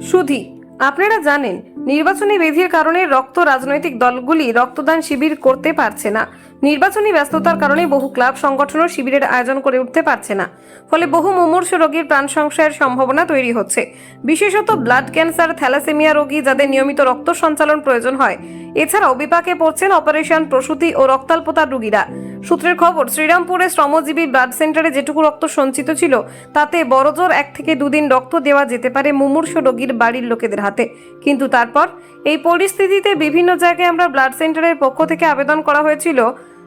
সুধি, আপনারা জানেন, নির্বাচনী বিধির কারণে রক্ত রাজনৈতিক দলগুলি রক্তদান শিবির করতে পারছে না। নির্বাচনী ব্যস্ততার কারণে বহু ক্লাব সংগঠনও শিবিরের আয়োজন করে উঠতে পারছে না। ফলে বহু মুমূর্ষ রোগীর প্রাণ সংশয়ের সম্ভাবনা তৈরি হচ্ছে। বিশেষত ব্লাড ক্যান্সার, থ্যালাসেমিয়া রোগী যাদের নিয়মিত রক্ত সঞ্চালন প্রয়োজন হয়। এছাড়াও বিপাকে পড়ছেন অপারেশন প্রসূতি ও রক্তাল্পতার রোগীরা। সূত্রের খবর, শ্রীরামপুরে শ্রমজীবী ব্লাড সেন্টারে যেটুকু রক্ত সঞ্চিত ছিল, তাতে বড়জোর এক থেকে দুদিন রক্ত দেওয়া যেতে পারে মুমূর্ষ রোগীর বাড়ির লোকেদের হাতে। কিন্তু তারপর এই পরিস্থিতিতে বিভিন্ন জায়গায় আমরা ব্লাড সেন্টারের পক্ষ থেকে আবেদন করা হয়েছিল।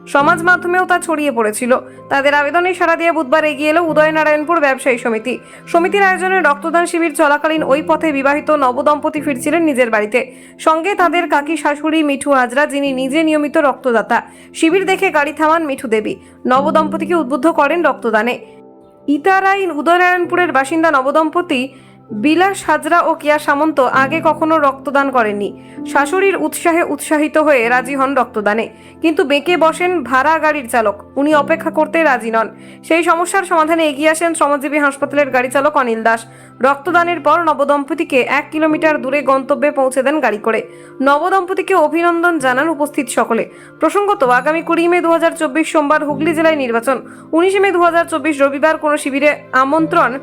সমাজ মাধ্যমেও তা ছড়িয়ে পড়েছিল। তাদের আবেদনে সাড়া দিয়ে বুধবার এগিয়ে এলো উদয়নারায়ণপুর ব্যবসায়ী সমিতি। সমিতির আয়োজনে রক্তদান শিবির চলাকালীন ওই পথে বিবাহিত নবদম্পতি ফিরছিলেন নিজের বাড়িতে। সঙ্গে তাদের কাকি শাশুড়ি মিঠু হাজরা, যিনি নিজে নিয়মিত রক্তদাতা। শিবির দেখে গাড়ি থামান মিঠু দেবী। নবদম্পতিকে উদ্বুদ্ধ করেন রক্তদানে। ইতারাই উদয়নারায়ণপুরের বাসিন্দা নবদম্পতি বিলাস হাজরা ও কিয়া সামন্ত আগে কখনো রক্তদান করেননি। শাশুড়ির উৎসাহে উৎসাহিত হয়ে রাজি হন রক্তদানে। কিন্তু বেঁকে বসেন ভাড়া গাড়ির চালক। উনি অপেক্ষা করতে রাজি নন। সেই সমস্যার সমাধানে এগিয়ে আসেন শ্রমজীবী হাসপাতালের গাড়ি চালক অনিল দাস। রক্তদানের পর নবদম্পতিকে এক কিলোমিটার দূরে গন্তব্যে পৌঁছে দেন গাড়ি করে। নবদম্পতিকে অভিনন্দন জানান উপস্থিত সকলে। প্রসঙ্গত, আগামী কুড়ি মে দু হাজার চব্বিশ সোমবার হুগলি জেলায় নির্বাচন। উনিশে মে দু হাজার চব্বিশ রবিবার কোনো শিবিরে আমন্ত্রণ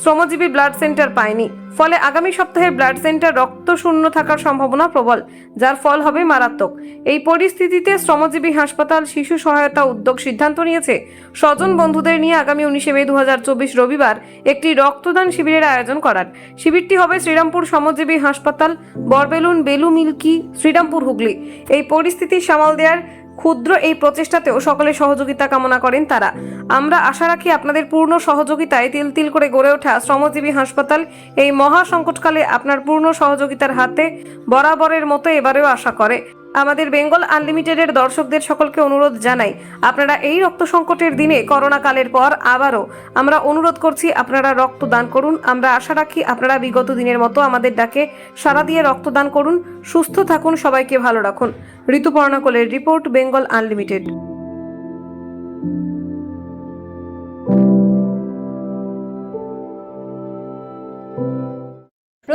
শ্রমজীবী ব্লাড সেন্টার পায়নি। ফলে আগামী সপ্তাহে ব্লাড সেন্টার রক্ত শূন্য থাকার সম্ভাবনা প্রবল, যার ফল হবে মারাত্মক। এই পরিস্থিতিতে শ্রমজীবী হাসপাতাল শিশু সহায়তা উদ্যোগ সিদ্ধান্ত নিয়েছে। স্বজন বন্ধুদের নিয়ে আগামী উনিশে মে দু হাজার চব্বিশ রবিবার একটি রক্তদান শিবিরের আয়োজন করার। শিবিরটি হবে শ্রীরামপুর শ্রমজীবী হাসপাতাল, বরবেলুন বেলু মিল্কি শ্রীরামপুর হুগলি। এই পরিস্থিতি সামাল দেওয়ার ক্ষুদ্র এই প্রচেষ্টাতেও সকলের সহযোগিতা কামনা করেন তারা। আমরা আশা রাখি আপনাদের পূর্ণ সহযোগিতায় তিল তিল করে গড়ে ওঠা শ্রমজীবী হাসপাতাল এই মহা সংকটকালে আপনার পূর্ণ সহযোগিতার হাতে বরাবরের মতো এবারেও আশা করে। আমাদের বেঙ্গল আনলিমিটেডের দর্শকদের সকলকে অনুরোধ জানাই, আপনারা এই রক্ত সংকটের দিনে করোনাকালের পর আবারও আমরা অনুরোধ করছি, আপনারা রক্ত দান করুন। আমরা আশা রাখি আপনারা বিগত দিনের মতো আমাদের ডাকে সারা দিয়ে রক্তদান করুন। সুস্থ থাকুন, সবাইকে ভালো রাখুন। ঋতুপর্ণা কোলের রিপোর্ট, বেঙ্গল আনলিমিটেড।